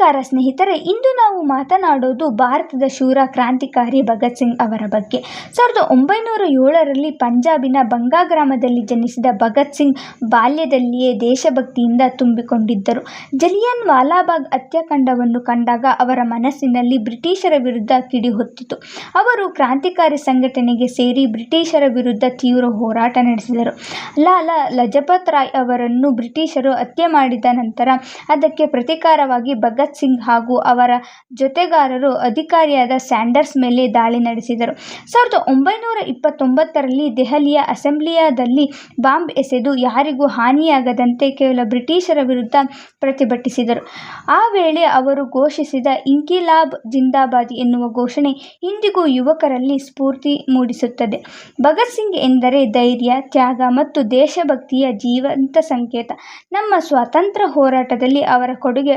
ನಮಸ್ಕಾರ ಸ್ನೇಹಿತರೆ, ಇಂದು ನಾವು ಮಾತನಾಡೋದು ಭಾರತದ ಶೂರ ಕ್ರಾಂತಿಕಾರಿ ಭಗತ್ ಸಿಂಗ್ ಅವರ ಬಗ್ಗೆ. ಸಾವಿರದ ಒಂಬೈನೂರ ಏಳರಲ್ಲಿ ಪಂಜಾಬಿನ ಬಂಗಾ ಗ್ರಾಮದಲ್ಲಿ ಜನಿಸಿದ ಭಗತ್ ಸಿಂಗ್ ಬಾಲ್ಯದಲ್ಲಿಯೇ ದೇಶಭಕ್ತಿಯಿಂದ ತುಂಬಿಕೊಂಡಿದ್ದರು. ಜಲಿಯನ್ ವಾಲಾಬಾಗ್ ಹತ್ಯಾಕಾಂಡವನ್ನು ಕಂಡಾಗ ಅವರ ಮನಸ್ಸಿನಲ್ಲಿ ಬ್ರಿಟಿಷರ ವಿರುದ್ಧ ಕಿಡಿ ಹೊತ್ತಿತು. ಅವರು ಕ್ರಾಂತಿಕಾರಿ ಸಂಘಟನೆಗೆ ಸೇರಿ ಬ್ರಿಟಿಷರ ವಿರುದ್ಧ ತೀವ್ರ ಹೋರಾಟ ನಡೆಸಿದರು. ಲಾಲಾ ಲಜಪತ್ ರಾಯ್ ಅವರನ್ನು ಬ್ರಿಟಿಷರು ಹತ್ಯೆ ಮಾಡಿದ ನಂತರ ಅದಕ್ಕೆ ಪ್ರತಿಕಾರವಾಗಿ ಭಗತ್ ಸಿಂಗ್ ಹಾಗೂ ಅವರ ಜೊತೆಗಾರರು ಅಧಿಕಾರಿಯಾದ ಸ್ಯಾಂಡರ್ಸ್ ಮೇಲೆ ದಾಳಿ ನಡೆಸಿದರು. ಸಾವಿರದ ಒಂಬೈನೂರ ಇಪ್ಪತ್ತೊಂಬತ್ತರಲ್ಲಿ ದೆಹಲಿಯ ಅಸೆಂಬ್ಲಿಯಾದಲ್ಲಿ ಬಾಂಬ್ ಎಸೆದು ಯಾರಿಗೂ ಹಾನಿಯಾಗದಂತೆ ಕೇವಲ ಬ್ರಿಟಿಷರ ವಿರುದ್ಧ ಪ್ರತಿಭಟಿಸಿದರು. ಆ ವೇಳೆ ಅವರು ಘೋಷಿಸಿದ ಇಂಕಿಲಾಬ್ ಜಿಂದಾಬಾದ್ ಎನ್ನುವ ಘೋಷಣೆ ಇಂದಿಗೂ ಯುವಕರಲ್ಲಿ ಸ್ಫೂರ್ತಿ ಮೂಡಿಸುತ್ತದೆ. ಭಗತ್ ಸಿಂಗ್ ಎಂದರೆ ಧೈರ್ಯ, ತ್ಯಾಗ ಮತ್ತು ದೇಶಭಕ್ತಿಯ ಜೀವಂತ ಸಂಕೇತ. ನಮ್ಮ ಸ್ವಾತಂತ್ರ್ಯ ಹೋರಾಟದಲ್ಲಿ ಅವರ ಕೊಡುಗೆ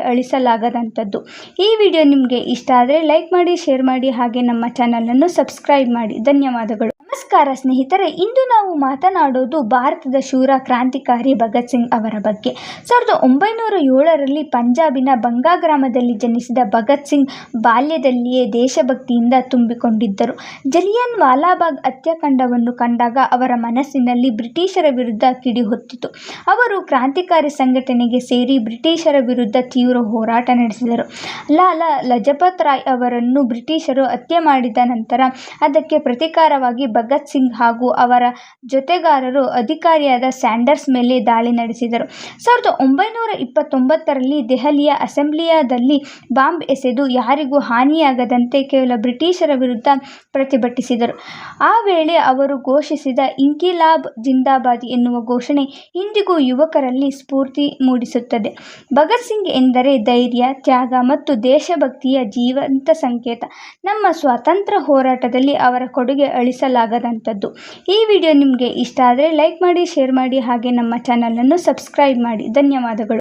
ಅಳಿಸಲಾಗದಂಥದ್ದು ಈ ವಿಡಿಯೋ ನಿಮಗೆ ಇಷ್ಟ ಆದರೆ ಲೈಕ್ ಮಾಡಿ ಶೇರ್ ಮಾಡಿ ಹಾಗೆ ನಮ್ಮ ಚಾನಲನ್ನು ಸಬ್ಸ್ಕ್ರೈಬ್ ಮಾಡಿ. ಧನ್ಯವಾದಗಳು. ಸ್ನೇಹಿತರೆ, ಇಂದು ನಾವು ಮಾತನಾಡೋದು ಭಾರತದ ಶೂರ ಕ್ರಾಂತಿಕಾರಿ ಭಗತ್ ಸಿಂಗ್ ಅವರ ಬಗ್ಗೆ. ಸಾವಿರದ ಒಂಬೈನೂರ ಏಳರಲ್ಲಿ ಪಂಜಾಬಿನ ಬಂಗಾ ಗ್ರಾಮದಲ್ಲಿ ಜನಿಸಿದ ಭಗತ್ ಸಿಂಗ್ ಬಾಲ್ಯದಲ್ಲಿಯೇ ದೇಶಭಕ್ತಿಯಿಂದ ತುಂಬಿಕೊಂಡಿದ್ದರು. ಜಲಿಯನ್ ವಾಲಾಬಾಗ್ ಹತ್ಯಾಕಾಂಡವನ್ನು ಕಂಡಾಗ ಅವರ ಮನಸ್ಸಿನಲ್ಲಿ ಬ್ರಿಟಿಷರ ವಿರುದ್ಧ ಕಿಡಿ ಹೊತ್ತಿತು. ಅವರು ಕ್ರಾಂತಿಕಾರಿ ಸಂಘಟನೆಗೆ ಸೇರಿ ಬ್ರಿಟಿಷರ ವಿರುದ್ಧ ತೀವ್ರ ಹೋರಾಟ ನಡೆಸಿದರು. ಲಾಲಾ ಲಜಪತ್ ರಾಯ್ ಅವರನ್ನು ಬ್ರಿಟಿಷರು ಹತ್ಯೆ ಮಾಡಿದ ನಂತರ ಅದಕ್ಕೆ ಪ್ರತಿಕಾರವಾಗಿ ಭಗತ್ ಸಿಂಗ್ ಹಾಗೂ ಅವರ ಜೊತೆಗಾರರು ಅಧಿಕಾರಿಯಾದ ಸ್ಯಾಂಡರ್ಸ್ ಮೇಲೆ ದಾಳಿ ನಡೆಸಿದರು. ಸಾವಿರದ ಒಂಬೈನೂರ ಇಪ್ಪತ್ತೊಂಬತ್ತರಲ್ಲಿ ದೆಹಲಿಯ ಅಸೆಂಬ್ಲಿಯಾದಲ್ಲಿ ಬಾಂಬ್ ಎಸೆದು ಯಾರಿಗೂ ಹಾನಿಯಾಗದಂತೆ ಕೇವಲ ಬ್ರಿಟಿಷರ ವಿರುದ್ಧ ಪ್ರತಿಭಟಿಸಿದರು. ಆ ವೇಳೆ ಅವರು ಘೋಷಿಸಿದ ಇಂಕಿಲಾಬ್ ಜಿಂದಾಬಾದ್ ಎನ್ನುವ ಘೋಷಣೆ ಇಂದಿಗೂ ಯುವಕರಲ್ಲಿ ಸ್ಫೂರ್ತಿ ಮೂಡಿಸುತ್ತದೆ. ಭಗತ್ ಸಿಂಗ್ ಎಂದರೆ ಧೈರ್ಯ, ತ್ಯಾಗ ಮತ್ತು ದೇಶಭಕ್ತಿಯ ಜೀವಂತ ಸಂಕೇತ. ನಮ್ಮ ಸ್ವಾತಂತ್ರ್ಯ ಹೋರಾಟದಲ್ಲಿ ಅವರ ಕೊಡುಗೆ ಅಳಿಸಲಾಗದಂಥದ್ದು ಈ ವಿಡಿಯೋ ನಿಮಗೆ ಇಷ್ಟ ಆದರೆ ಲೈಕ್ ಮಾಡಿ ಶೇರ್ ಮಾಡಿ ಹಾಗೆ ನಮ್ಮ ಚಾನಲನ್ನು ಸಬ್ಸ್ಕ್ರೈಬ್ ಮಾಡಿ. ಧನ್ಯವಾದಗಳು.